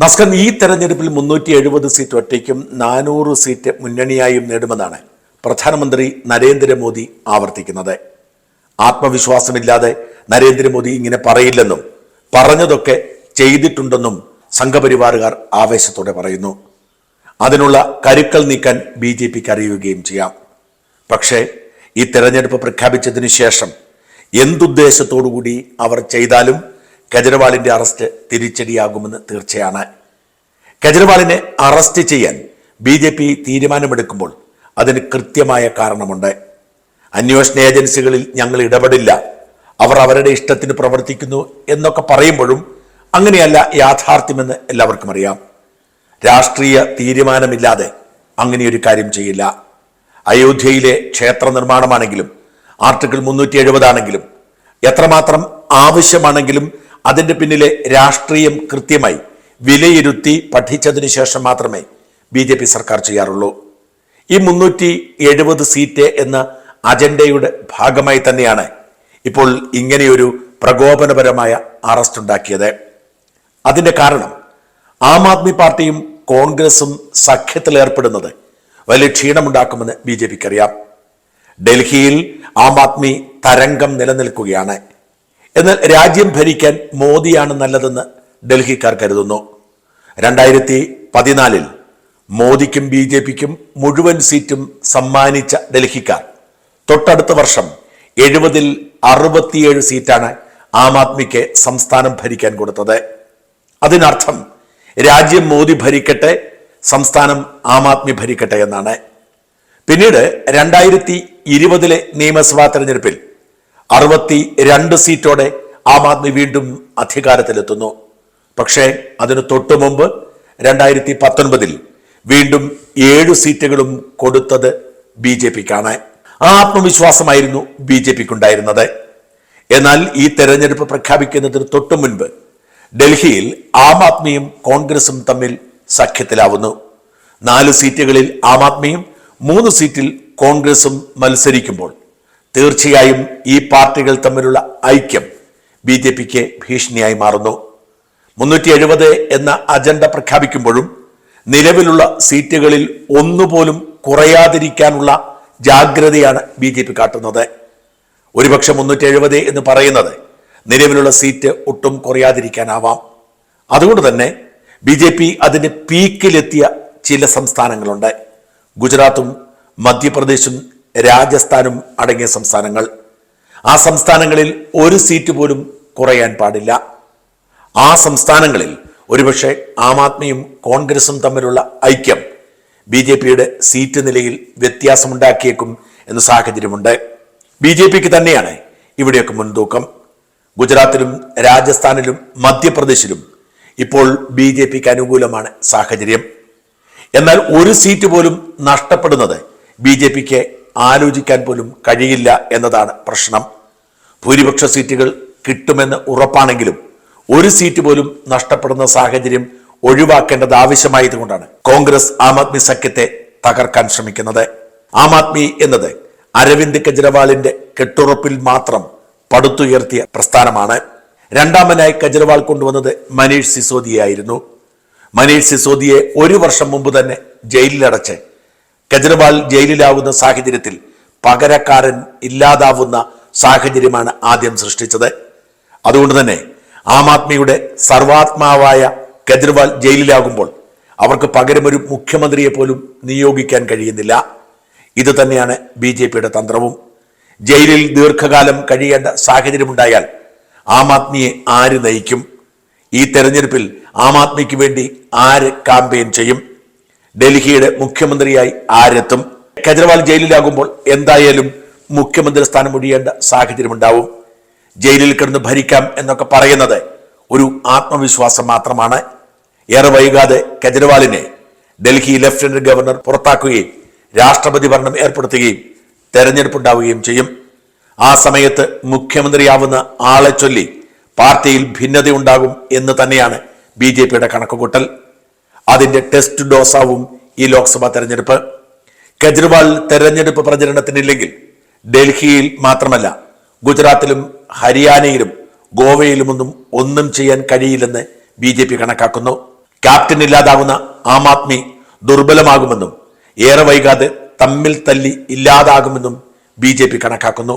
നസ്കൻ ഈ തെരഞ്ഞെടുപ്പിൽ മുന്നൂറ്റി എഴുപത് സീറ്റ് ഒറ്റയ്ക്കും നാനൂറ് സീറ്റ് മുന്നണിയായും നേടുമെന്നാണ് പ്രധാനമന്ത്രി നരേന്ദ്രമോദി ആവർത്തിക്കുന്നത്. ആത്മവിശ്വാസമില്ലാതെ നരേന്ദ്രമോദി ഇങ്ങനെ പറയില്ലെന്നും പറഞ്ഞതൊക്കെ ചെയ്തിട്ടുണ്ടെന്നും സംഘപരിവാറുകാർ ആവേശത്തോടെ പറയുന്നു. അതിനുള്ള കരുക്കൾ നീക്കാൻ ബി ജെ പിക്ക് അറിയുകയും ചെയ്യാം. പക്ഷേ ഈ തെരഞ്ഞെടുപ്പ് പ്രഖ്യാപിച്ചതിന് ശേഷം എന്തുദ്ദേശത്തോടുകൂടി അവർ ചെയ്താലും കെജ്രിവാളിന്റെ അറസ്റ്റ് തിരിച്ചടിയാകുമെന്ന് തീർച്ചയാണ്. കെജ്രിവാളിനെ അറസ്റ്റ് ചെയ്യാൻ ബി ജെ പി തീരുമാനമെടുക്കുമ്പോൾ അതിന് കൃത്യമായ കാരണമുണ്ട്. അന്വേഷണ ഏജൻസികളിൽ ഞങ്ങൾ ഇടപെടില്ല. അവർ അവരുടെ ഇഷ്ടത്തിന് പ്രവർത്തിക്കുന്നു എന്നൊക്കെ പറയുമ്പോഴും അങ്ങനെയല്ല യാഥാർത്ഥ്യമെന്ന് എല്ലാവർക്കും അറിയാം. രാഷ്ട്രീയ തീരുമാനമില്ലാതെ അങ്ങനെയൊരു കാര്യം ചെയ്യില്ല. അയോധ്യയിലെ ക്ഷേത്ര നിർമ്മാണമാണെങ്കിലും ആർട്ടിക്കിൾ മുന്നൂറ്റി എഴുപതാണെങ്കിലും എത്രമാത്രം ആവശ്യമാണെങ്കിലും അതിന്റെ പിന്നിലെ രാഷ്ട്രീയം കൃത്യമായി വിലയിരുത്തി പഠിച്ചതിന് ശേഷം മാത്രമേ ബി ജെ പി സർക്കാർ ചെയ്യാറുള്ളൂ. ഈ മുന്നൂറ്റി എഴുപത് സീറ്റ് എന്ന അജണ്ടയുടെ ഭാഗമായി തന്നെയാണ് ഇപ്പോൾ ഇങ്ങനെയൊരു പ്രകോപനപരമായ അറസ്റ്റ് ഉണ്ടാക്കിയത്. അതിന്റെ കാരണം ആം ആദ്മി പാർട്ടിയും കോൺഗ്രസും സഖ്യത്തിൽ ഏർപ്പെടുന്നത് വലിയ ക്ഷീണമുണ്ടാക്കുമെന്ന് ബി ജെ പിക്ക് ഡൽഹിയിൽ ആം ആദ്മി തരംഗം നിലനിൽക്കുകയാണ്. എന്നാൽ രാജ്യം ഭരിക്കാൻ മോദിയാണ് നല്ലതെന്ന് ഡൽഹിക്കാർ കരുതുന്നു. രണ്ടായിരത്തി പതിനാലിൽ മോദിക്കും ബി ജെ പിക്കും മുഴുവൻ സീറ്റും സമ്മാനിച്ച ഡൽഹിക്കാർ. തൊട്ടടുത്ത വർഷം എഴുപതിൽ അറുപത്തിയേഴ് സീറ്റാണ് ആം ആദ്മിക്ക് സംസ്ഥാനം ഭരിക്കാൻ കൊടുത്തത്. അതിനർത്ഥം രാജ്യം മോദി ഭരിക്കട്ടെ സംസ്ഥാനം ആം ആദ്മി ഭരിക്കട്ടെ എന്നാണ്. പിന്നീട് രണ്ടായിരത്തി ഇരുപതിലെ നിയമസഭാ തെരഞ്ഞെടുപ്പിൽ അറുപത്തി രണ്ട് സീറ്റോടെ ആം ആദ്മി വീണ്ടും അധികാരത്തിലെത്തുന്നു. പക്ഷേ അതിനു തൊട്ടു മുമ്പ് രണ്ടായിരത്തി പത്തൊൻപതിൽ വീണ്ടും ഏഴു സീറ്റുകളും കൊടുത്തത് ബി ജെ പിക്കാണ്. ആത്മവിശ്വാസമായിരുന്നു ബി ജെ പിക്കുണ്ടായിരുന്നത്. എന്നാൽ ഈ തെരഞ്ഞെടുപ്പ് പ്രഖ്യാപിക്കുന്നതിന് തൊട്ടു മുൻപ് ഡൽഹിയിൽ ആം ആദ്മിയും കോൺഗ്രസും തമ്മിൽ സഖ്യത്തിലാവുന്നു. നാല് സീറ്റുകളിൽ ആം ആദ്മിയും മൂന്ന് സീറ്റിൽ കോൺഗ്രസും മത്സരിക്കുമ്പോൾ തീർച്ചയായും ഈ പാർട്ടികൾ തമ്മിലുള്ള ഐക്യം ബി ജെ പിക്ക് ഭീഷണിയായി മാറുന്നു. മുന്നൂറ്റി എഴുപത് എന്ന അജണ്ട പ്രഖ്യാപിക്കുമ്പോഴും നിലവിലുള്ള സീറ്റുകളിൽ ഒന്നുപോലും കുറയാതിരിക്കാനുള്ള ജാഗ്രതയാണ് ബി ജെ പി കാട്ടുന്നത്. ഒരുപക്ഷെ മുന്നൂറ്റി എഴുപത് എന്ന് പറയുന്നത് നിലവിലുള്ള സീറ്റ് ഒട്ടും കുറയാതിരിക്കാനാവാം. അതുകൊണ്ട് തന്നെ ബി ജെ പി അതിന്റെ പീക്കിലെത്തിയ ചില സംസ്ഥാനങ്ങളുണ്ട്. ഗുജറാത്തും മധ്യപ്രദേശും രാജസ്ഥാനും അടങ്ങിയ സംസ്ഥാനങ്ങൾ. ആ സംസ്ഥാനങ്ങളിൽ ഒരു സീറ്റ് പോലും കുറയാൻ പാടില്ല. ആ സംസ്ഥാനങ്ങളിൽ ഒരുപക്ഷെ ആം ആദ്മിയും കോൺഗ്രസും തമ്മിലുള്ള ഐക്യം ബി ജെ പിയുടെ സീറ്റ് നിലയിൽ വ്യത്യാസമുണ്ടാക്കിയേക്കും എന്ന സാഹചര്യമുണ്ട്. ബി ജെ പിക്ക് തന്നെയാണ് ഇവിടെയൊക്കെ മുൻതൂക്കം. ഗുജറാത്തിലും രാജസ്ഥാനിലും മധ്യപ്രദേശിലും ഇപ്പോൾ ബി ജെ പിക്ക് അനുകൂലമാണ് സാഹചര്യം. എന്നാൽ ഒരു സീറ്റ് പോലും നഷ്ടപ്പെടുന്നത് ബി ജെ പിക്ക് ആലോചിക്കാൻ പോലും കഴിയില്ല എന്നതാണ് പ്രശ്നം. ഭൂരിപക്ഷ സീറ്റുകൾ കിട്ടുമെന്ന് ഉറപ്പാണെങ്കിലും ഒരു സീറ്റ് പോലും നഷ്ടപ്പെടുന്ന സാഹചര്യം ഒഴിവാക്കേണ്ടത് ആവശ്യമായതുകൊണ്ടാണ് കോൺഗ്രസ് ആം ആദ്മി സഖ്യത്തെ തകർക്കാൻ ശ്രമിക്കുന്നത്. ആം ആദ്മി എന്നത് അരവിന്ദ് കെജ്രിവാളിന്റെ കെട്ടുറപ്പിൽ മാത്രം പടുത്തുയർത്തിയ പ്രസ്ഥാനമാണ്. രണ്ടാമനായി കെജ്രിവാൾ കൊണ്ടുവന്നത് മനീഷ് സിസോദിയായിരുന്നു മനീഷ് സിസോദിയെ ഒരു വർഷം മുമ്പ് തന്നെ ജയിലിലടച്ച് കെജ്രിവാൾ ജയിലിലാവുന്ന സാഹചര്യത്തിൽ പകരക്കാരൻ ഇല്ലാതാവുന്ന സാഹചര്യമാണ് ആദ്യം സൃഷ്ടിച്ചത്. അതുകൊണ്ട് തന്നെ ആം ആദ്മിയുടെ സർവാത്മാവായ കെജ്രിവാൾ ജയിലിലാകുമ്പോൾ അവർക്ക് പകരം ഒരു മുഖ്യമന്ത്രിയെ പോലും നിയോഗിക്കാൻ കഴിയുന്നില്ല. ഇത് തന്നെയാണ് ബി ജെ പിയുടെ തന്ത്രവും. ജയിലിൽ ദീർഘകാലം കഴിയേണ്ട സാഹചര്യമുണ്ടായാൽ ആം ആദ്മിയെ ആര് നയിക്കും? ഈ തെരഞ്ഞെടുപ്പിൽ ആം ആദ്മിക്ക് വേണ്ടി ആര് കാമ്പയിൻ ചെയ്യും? ഡൽഹിയുടെ മുഖ്യമന്ത്രിയായി ആരെത്തും? കെജ്രിവാൾ ജയിലിലാകുമ്പോൾ എന്തായാലും മുഖ്യമന്ത്രി സ്ഥാനം ഒഴിയേണ്ട സാഹചര്യമുണ്ടാവും. ജയിലിൽ കിടന്ന് ഭരിക്കാം എന്നൊക്കെ പറയുന്നത് ഒരു ആത്മവിശ്വാസം മാത്രമാണ്. ഏറെ വൈകാതെ കെജ്രിവാളിനെ ഡൽഹി ലഫ്റ്റനന്റ് ഗവർണർ പുറത്താക്കുകയും രാഷ്ട്രപതി ഭരണം ഏർപ്പെടുത്തുകയും തെരഞ്ഞെടുപ്പ് ഉണ്ടാവുകയും ചെയ്യും. ആ സമയത്ത് മുഖ്യമന്ത്രിയാവുന്ന ആളെ ചൊല്ലി പാർട്ടിയിൽ ഭിന്നതയുണ്ടാകും എന്ന് തന്നെയാണ് ബി ജെ പിയുടെ കണക്കുകൂട്ടൽ. അതിന്റെ ടെസ്റ്റ് ഡോസാവും ഈ ലോക്സഭാ തെരഞ്ഞെടുപ്പ്. കെജ്രിവാൾ തെരഞ്ഞെടുപ്പ് പ്രചരണത്തിനില്ലെങ്കിൽ ഡൽഹിയിൽ മാത്രമല്ല ഗുജറാത്തിലും ഹരിയാനയിലും ഗോവയിലുമൊന്നും ഒന്നും ചെയ്യാൻ കഴിയില്ലെന്ന് ബി ജെ പി കണക്കാക്കുന്നു. ക്യാപ്റ്റൻ ഇല്ലാതാവുന്ന ആം ആദ്മി ദുർബലമാകുമെന്നും ഏറെ വൈകാതെ തമ്മിൽ തല്ലി ഇല്ലാതാകുമെന്നും ബി ജെ പി കണക്കാക്കുന്നു.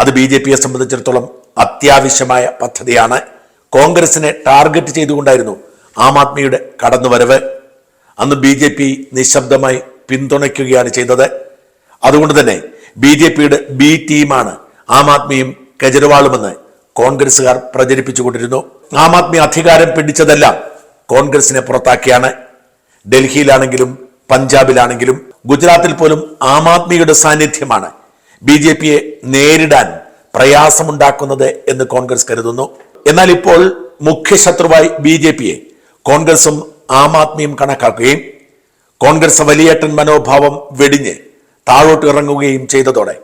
അത് ബി ജെ പിയെ സംബന്ധിച്ചിടത്തോളം അത്യാവശ്യമായ പദ്ധതിയാണ്. കോൺഗ്രസിനെ ടാർഗറ്റ് ചെയ്തുകൊണ്ടായിരുന്നു ആം ആദ്മിയുടെ കടന്നുവരവ് അന്ന് ബി ജെ പി നിശബ്ദമായി പിന്തുണയ്ക്കുകയാണ് ചെയ്തത്. അതുകൊണ്ട് തന്നെ ബി ജെ പിയുടെ ബി ടീമാണ് ആം ആദ്മിയും കെജ്രിവാളുമെന്ന് കോൺഗ്രസുകാർ പ്രചരിപ്പിച്ചുകൊണ്ടിരുന്നു. ആം ആദ്മി അധികാരം പിടിച്ചതെല്ലാം കോൺഗ്രസിനെ പുറത്താക്കിയാണ്. ഡൽഹിയിലാണെങ്കിലും പഞ്ചാബിലാണെങ്കിലും ഗുജറാത്തിൽ പോലും ആം ആദ്മിയുടെ സാന്നിധ്യമാണ് ബി ജെ പിയെ നേരിടാൻ പ്രയാസമുണ്ടാക്കുന്നത് എന്ന് കോൺഗ്രസ് കരുതുന്നു. എന്നാൽ ഇപ്പോൾ മുഖ്യ ശത്രുവായി ബി ജെ പിയെ കോൺഗ്രസും ആം ആദ്മിയും കണക്കാക്കുകയും കോൺഗ്രസ് വലിയേട്ടൻ മനോഭാവം വെടിഞ്ഞ് താഴോട്ട് ഇറങ്ങുകയും ചെയ്തതോടെ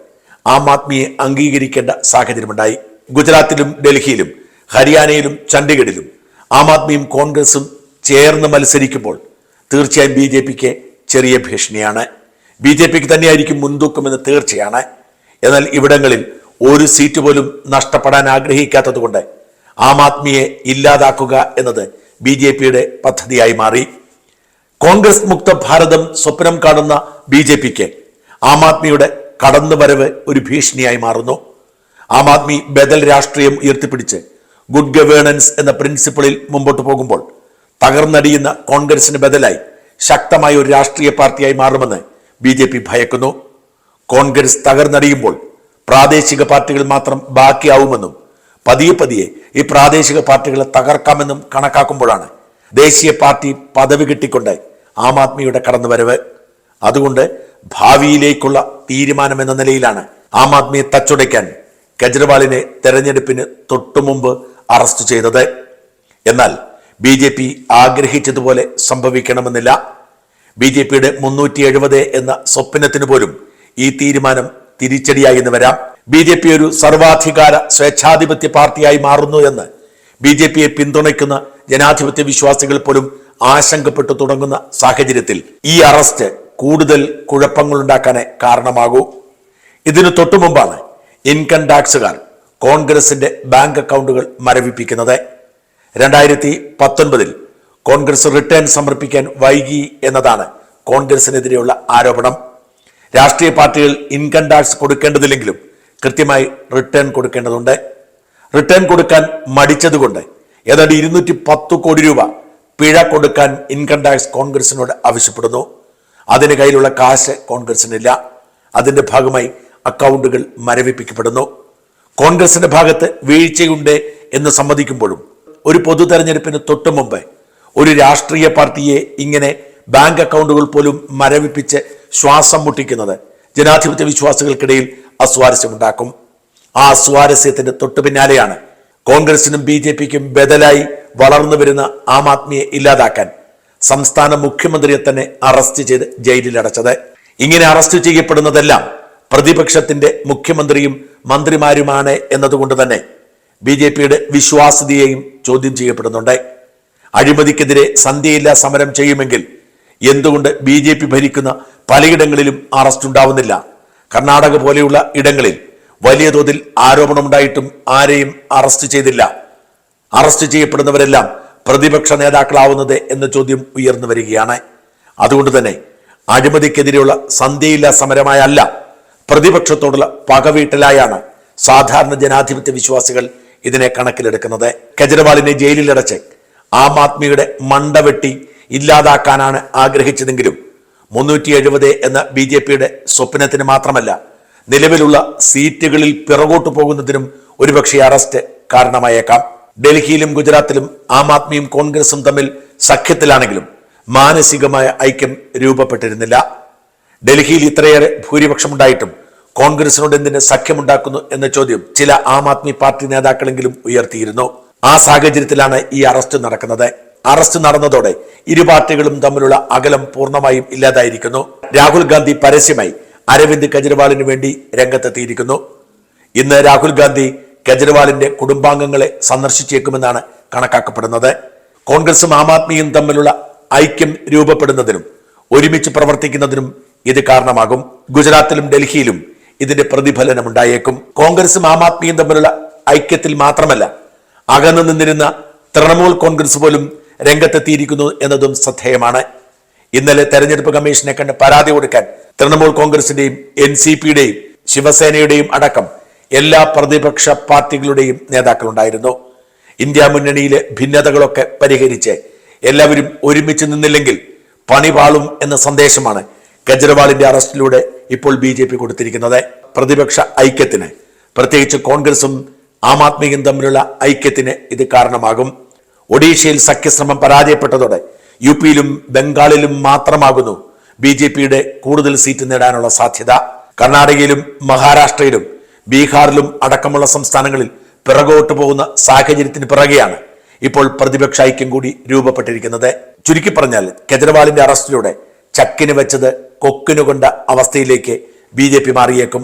ആം ആദ്മിയെ അംഗീകരിക്കേണ്ട സാഹചര്യമുണ്ടായി. ഗുജറാത്തിലും ഡൽഹിയിലും ഹരിയാനയിലും ചണ്ഡീഗഡിലും ആം ആദ്മിയും കോൺഗ്രസും ചേർന്ന് മത്സരിക്കുമ്പോൾ തീർച്ചയായും ബി ജെ പിക്ക് ചെറിയ ഭീഷണിയാണ്. ബി ജെ പിക്ക് തന്നെയായിരിക്കും മുൻതൂക്കമെന്ന് തീർച്ചയാണ്. എന്നാൽ ഇവിടങ്ങളിൽ ഒരു സീറ്റ് പോലും നഷ്ടപ്പെടാൻ ആഗ്രഹിക്കാത്തതുകൊണ്ട് ആം ആദ്മിയെ ഇല്ലാതാക്കുക എന്നത് ബി ജെ പിയുടെ പദ്ധതിയായി മാറി. കോൺഗ്രസ് മുക്ത ഭാരതം സ്വപ്നം കാണുന്ന ബി ജെ പിക്ക് ആം ആദ്മിയുടെ കടന്നുവരവ് ഒരു ഭീഷണിയായി മാറുന്നു. ആം ആദ്മി ബദൽ രാഷ്ട്രീയം ഉയർത്തിപ്പിടിച്ച് ഗുഡ് ഗവേണൻസ് എന്ന പ്രിൻസിപ്പിളിൽ മുമ്പോട്ട് പോകുമ്പോൾ തകർന്നടിയുന്ന കോൺഗ്രസിന് ബദലായി ശക്തമായ ഒരു രാഷ്ട്രീയ പാർട്ടിയായി മാറുമെന്ന് ബി ജെ പി ഭയക്കുന്നു. കോൺഗ്രസ് തകർന്നടിയുമ്പോൾ പ്രാദേശിക പാർട്ടികൾ മാത്രം ബാക്കിയാവുമെന്നും പതിയെ പതിയെ ഈ പ്രാദേശിക പാർട്ടികളെ തകർക്കാമെന്നും കണക്കാക്കുമ്പോഴാണ് ദേശീയ പാർട്ടി പദവി കിട്ടിക്കൊണ്ട് ആം ആദ്മിയുടെ കടന്നുവരവ്. അതുകൊണ്ട് ഭാവിയിലേക്കുള്ള തീരുമാനം എന്ന നിലയിലാണ് ആം ആദ്മിയെ തച്ചുടയ്ക്കാൻ കെജ്രിവാളിനെ തെരഞ്ഞെടുപ്പിന് തൊട്ടുമുമ്പ് അറസ്റ്റ് ചെയ്തത്. എന്നാൽ ബി ജെ പി ആഗ്രഹിച്ചതുപോലെ സംഭവിക്കണമെന്നില്ല. ബി ജെ പിയുടെ മുന്നൂറ്റി എഴുപത് എന്ന സ്വപ്നത്തിന് പോലും ഈ തീരുമാനം തിരിച്ചടിയായി എന്ന് വരാം. ബി ജെ പി ഒരു സർവാധികാര സ്വേച്ഛാധിപത്യ പാർട്ടിയായി മാറുന്നു എന്ന് ബി ജെ പിയെ പിന്തുണയ്ക്കുന്ന ജനാധിപത്യ വിശ്വാസികൾ പോലും ആശങ്കപ്പെട്ടു തുടങ്ങുന്ന സാഹചര്യത്തിൽ ഈ അറസ്റ്റ് കൂടുതൽ കുഴപ്പങ്ങളുണ്ടാക്കാനേ കാരണമാകൂ. ഇതിനു തൊട്ടു മുമ്പാണ് ഇൻകം ടാക്സുകാർ കോൺഗ്രസിന്റെ ബാങ്ക് അക്കൗണ്ടുകൾ മരവിപ്പിക്കുന്നത്. രണ്ടായിരത്തി പത്തൊൻപതിൽ കോൺഗ്രസ് റിട്ടേൺ സമർപ്പിക്കാൻ വൈകി എന്നതാണ് കോൺഗ്രസിനെതിരെയുള്ള ആരോപണം. രാഷ്ട്രീയ പാർട്ടികൾ ഇൻകം ടാക്സ് കൊടുക്കേണ്ടതില്ലെങ്കിലും കൃത്യമായി റിട്ടേൺ കൊടുക്കേണ്ടതുണ്ട്. റിട്ടേൺ കൊടുക്കാൻ മടിച്ചതുകൊണ്ട് ഏതാണ്ട് ഇരുന്നൂറ്റി പത്ത് കോടി രൂപ പിഴ കൊടുക്കാൻ ഇൻകം ടാക്സ് കോൺഗ്രസിനോട് ആവശ്യപ്പെടുന്നു. അതിന് കയ്യിലുള്ള കാശ് കോൺഗ്രസിനില്ല. അതിന്റെ ഭാഗമായി അക്കൗണ്ടുകൾ മരവിപ്പിക്കപ്പെടുന്നു. കോൺഗ്രസിന്റെ ഭാഗത്ത് വീഴ്ചയുണ്ട് എന്ന് സമ്മതിക്കുമ്പോഴും ഒരു പൊതു തെരഞ്ഞെടുപ്പിന് തൊട്ടു മുമ്പ് ഒരു രാഷ്ട്രീയ പാർട്ടിയെ ഇങ്ങനെ ബാങ്ക് അക്കൗണ്ടുകൾ പോലും മരവിപ്പിച്ച് ശ്വാസം മുട്ടിക്കുന്നത് ജനാധിപത്യ വിശ്വാസികൾക്കിടയിൽ അസ്വാരസ്യമുണ്ടാക്കും. ആ അസ്വാരസ്യത്തിന്റെ തൊട്ടു പിന്നാലെയാണ് കോൺഗ്രസിനും ബി ജെ പിക്കും ബദലായി വളർന്നു വരുന്ന ആം ആദ്മിയെ ഇല്ലാതാക്കാൻ സംസ്ഥാന മുഖ്യമന്ത്രിയെ തന്നെ അറസ്റ്റ് ചെയ്ത് ജയിലിൽ അടച്ചത് ഇങ്ങനെ അറസ്റ്റ് ചെയ്യപ്പെടുന്നതെല്ലാം പ്രതിപക്ഷത്തിന്റെ മുഖ്യമന്ത്രിയും മന്ത്രിമാരുമാണ് എന്നതുകൊണ്ട് തന്നെ ബി ജെ പിയുടെ വിശ്വാസ്യതയെയും ചോദ്യം ചെയ്യപ്പെടുന്നുണ്ട്. അഴിമതിക്കെതിരെ സന്ധ്യയില്ല സമരം ചെയ്യുമെങ്കിൽ എന്തുകൊണ്ട് ബി ഭരിക്കുന്ന പലയിടങ്ങളിലും അറസ്റ്റ് ഉണ്ടാവുന്നില്ല? കർണാടക പോലെയുള്ള ഇടങ്ങളിൽ വലിയ തോതിൽ ആരോപണമുണ്ടായിട്ടും ആരെയും അറസ്റ്റ് ചെയ്തില്ല. അറസ്റ്റ് ചെയ്യപ്പെടുന്നവരെല്ലാം പ്രതിപക്ഷ നേതാക്കളാവുന്നത് എന്ന ചോദ്യം ഉയർന്നു വരികയാണ്. അതുകൊണ്ട് തന്നെ അഴിമതിക്കെതിരെയുള്ള സന്ധ്യയില്ല സമരമായല്ല പ്രതിപക്ഷത്തോടുള്ള പകവീട്ടലായാണ് സാധാരണ ജനാധിപത്യ വിശ്വാസികൾ ഇതിനെ കണക്കിലെടുക്കുന്നത്. കെജ്രിവാളിനെ ജയിലിലടച്ച് ആം ആദ്മിയുടെ മണ്ടവെട്ടി ഇല്ലാതാക്കാനാണ് ആഗ്രഹിച്ചതെങ്കിലും മുന്നൂറ്റി എഴുപത് എന്ന ബി ജെ പിയുടെ സ്വപ്നത്തിന് മാത്രമല്ല നിലവിലുള്ള സീറ്റുകളിൽ പിറകോട്ട് പോകുന്നതിനും ഒരുപക്ഷെ അറസ്റ്റ് കാരണമായേക്കാം. ഡൽഹിയിലും ഗുജറാത്തിലും ആം ആദ്മിയും കോൺഗ്രസും തമ്മിൽ സഖ്യത്തിലാണെങ്കിലും മാനസികമായ ഐക്യം രൂപപ്പെട്ടിരുന്നില്ല. ഡൽഹിയിൽ ഇത്രയേറെ ഭൂരിപക്ഷമുണ്ടായിട്ടും കോൺഗ്രസിനോട് എന്തിന് സഖ്യമുണ്ടാക്കുന്നു എന്ന ചോദ്യം ചില ആം ആദ്മി പാർട്ടി നേതാക്കളെങ്കിലും ഉയർത്തിയിരുന്നു. ആ സാഹചര്യത്തിലാണ് ഈ അറസ്റ്റ് നടക്കുന്നത്. അറസ്റ്റ് നടന്നതോടെ ഇരു പാർട്ടികളും തമ്മിലുള്ള അകലം പൂർണമായും ഇല്ലാതായിരിക്കുന്നു. രാഹുൽ ഗാന്ധി പരസ്യമായി അരവിന്ദ് കെജ്രിവാളിന് വേണ്ടി രംഗത്തെത്തിയിരിക്കുന്നു. ഇന്ന് രാഹുൽ ഗാന്ധി കെജ്രിവാളിന്റെ കുടുംബാംഗങ്ങളെ സന്ദർശിച്ചേക്കുമെന്നാണ് കണക്കാക്കപ്പെടുന്നത്. കോൺഗ്രസും ആം ആദ്മിയും തമ്മിലുള്ള ഐക്യം രൂപപ്പെടുന്നതിനും ഒരുമിച്ച് പ്രവർത്തിക്കുന്നതിനും ഇത് കാരണമാകും. ഗുജറാത്തിലും ഡൽഹിയിലും ഇതിന്റെ പ്രതിഫലനം ഉണ്ടായേക്കും കോൺഗ്രസും ആം ആദ്മിയും തമ്മിലുള്ള ഐക്യത്തിൽ മാത്രമല്ല അകന്നു നിന്നിരുന്ന തൃണമൂൽ കോൺഗ്രസ് പോലും രംഗത്തെത്തിയിരിക്കുന്നു എന്നതും ശ്രദ്ധേയമാണ്. ഇന്നലെ തെരഞ്ഞെടുപ്പ് കമ്മീഷനെ കണ്ട് പരാതി കൊടുക്കാൻ തൃണമൂൽ കോൺഗ്രസിന്റെയും എൻ സി പിയുടെയും ശിവസേനയുടെയും അടക്കം എല്ലാ പ്രതിപക്ഷ പാർട്ടികളുടെയും നേതാക്കളുണ്ടായിരുന്നു. ഇന്ത്യ മുന്നണിയിലെ ഭിന്നതകളൊക്കെ പരിഹരിച്ച് എല്ലാവരും ഒരുമിച്ച് നിന്നില്ലെങ്കിൽ പണിപാളും എന്ന സന്ദേശമാണ് കെജ്രിവാളിന്റെ അറസ്റ്റിലൂടെ ഇപ്പോൾ ബി ജെ പി കൊടുത്തിരിക്കുന്നത്. പ്രതിപക്ഷ ഐക്യത്തിന് പ്രത്യേകിച്ച് കോൺഗ്രസും ആം ആദ്മിയും തമ്മിലുള്ള ഐക്യത്തിന് ഇത് കാരണമാകും. ഒഡീഷയിൽ സഖ്യശ്രമം പരാജയപ്പെട്ടതോടെ യു പിയിലും ബംഗാളിലും മാത്രമാകുന്നു ബി ജെ പിയുടെ കൂടുതൽ സീറ്റ് നേടാനുള്ള സാധ്യത. കർണാടകയിലും മഹാരാഷ്ട്രയിലും ബീഹാറിലും അടക്കമുള്ള സംസ്ഥാനങ്ങളിൽ പിറകോട്ട് പോകുന്ന സാഹചര്യത്തിന് പിറകെയാണ് ഇപ്പോൾ പ്രതിപക്ഷ ഐക്യം കൂടി രൂപപ്പെട്ടിരിക്കുന്നത്. ചുരുക്കി പറഞ്ഞാൽ കെജ്രിവാളിന്റെ അറസ്റ്റിലൂടെ ചക്കിന് വെച്ചത് കൊക്കിനു കൊണ്ട അവസ്ഥയിലേക്ക് ബി മാറിയേക്കും.